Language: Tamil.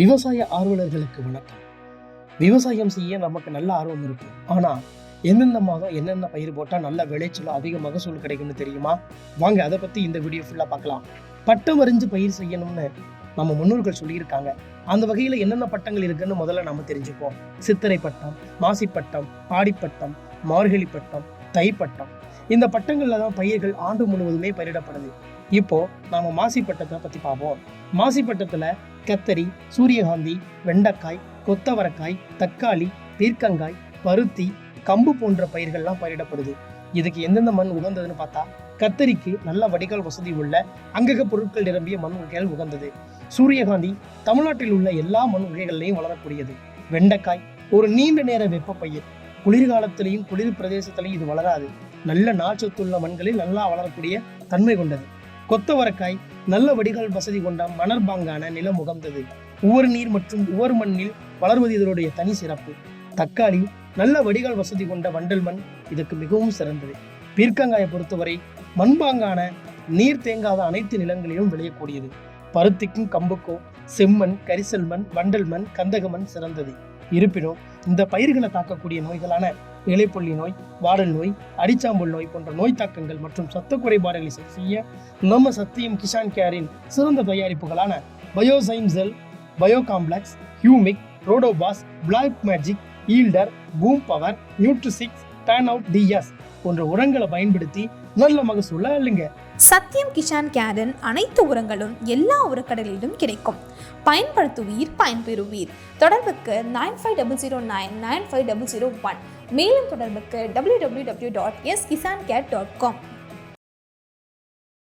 விவசாய ஆர்வலர்களுக்கு வணக்கம். விவசாயம் செய்ய நமக்கு நல்ல ஆர்வம் இருக்கும் ஆனா எந்தெந்த மாதம் என்னென்ன பயிர் போட்டால் நல்ல விளைச்சலும் அதிக மகசூல் கிடைக்கும்னு தெரியுமா? வாங்க அதை பத்தி இந்த வீடியோ ஃபுல்லா பார்க்கலாம். பட்டம் வரைஞ்சு பயிர் செய்யணும்னு நம்ம முன்னோர்கள் சொல்லியிருக்காங்க. அந்த வகையில என்னென்ன பட்டங்கள் இருக்குன்னு முதல்ல நம்ம தெரிஞ்சுப்போம். சித்திரை பட்டம் மாசி பட்டம் மார்கழி பட்டம் தைப்பட்டம் இந்த பட்டங்களில் தான் பயிர்கள் ஆண்டு முழுவதுமே பயிரிடப்படுது. இப்போ நாம மாசி பட்டத்தை பத்தி பார்ப்போம். மாசிப்பட்டத்துல கத்தரி சூரியகாந்தி வெண்டைக்காய் கொத்தவரக்காய் தக்காளி பீர்க்கங்காய் பருத்தி கம்பு போன்ற பயிர்கள்லாம் பயிரிடப்படுது. இதுக்கு எந்தெந்த மண் உகந்ததுன்னு பார்த்தா கத்தரிக்கு நல்ல வடிகால் வசதி உள்ள அங்கக பொருட்கள் நிரம்பிய மண் வகைகள் உகந்தது. சூரியகாந்தி தமிழ்நாட்டில் உள்ள எல்லா மண் வகைகள்லையும் வளரக்கூடியது. வெண்டைக்காய் ஒரு நீண்ட நேர வெப்ப பயிர். குளிர்காலத்திலையும் குளிர் பிரதேசத்திலையும் இது வளராது. நல்ல நாச்சத்துள்ள மண்களில் நல்லா வளரக்கூடிய தன்மை கொண்டது. கொத்தவரக்காய் நல்ல வடிகால் வசதி கொண்ட மணற்பாங்கான நிலம் உகந்தது உவர் நீர் மற்றும் உவர் மண்ணில் வளர்வது இதனுடைய தனி சிறப்பு. தக்காளி நல்ல வடிகால் வசதி கொண்ட வண்டல் மண் இதுக்கு மிகவும் சிறந்தது. பீர்க்கங்காயை பொறுத்தவரை மண்பாங்கான நீர் தேங்காத அனைத்து நிலங்களிலும் விளையக்கூடியது. பருத்திக்கும் கம்புக்கும் செம்மண் கரிசல் மண் வண்டல் மண் கந்தக மண் சிறந்தது. இருப்பினும் இந்த பயிர்களை தாக்கக்கூடிய நோய்களான இலைப்புள்ளி நோய் வாடல் நோய் அடிச்சாம்பல் நோய் போன்ற நோய் தாக்கங்கள் மற்றும் சத்த குறைபாடுகளை சரி செய்ய நம்ம சத்தியம் கிஷான் கேரின் சிறந்த தயாரிப்புகளான biozyme gel bio complex humic ரோடோபாஸ் black magic yielder boom power நியூட்ரிசிக்ஸ் டேன் அவுட் டிஎஸ் போன்ற உரங்களை பயன்படுத்தி நல்ல மகசூலை அள்ளுங்க சத்யம் கிஷான் கேரன் அனைத்து உரங்களும் எல்லா உரக்கடலிலும் கிடைக்கும். பயன்படுத்துவீர் பயன்பெறுவீர். தொடர்புக்கு nine five double zero nine nine five double zero one மேலும் தொடர்புக்கு W W W dot S Kisan care dot com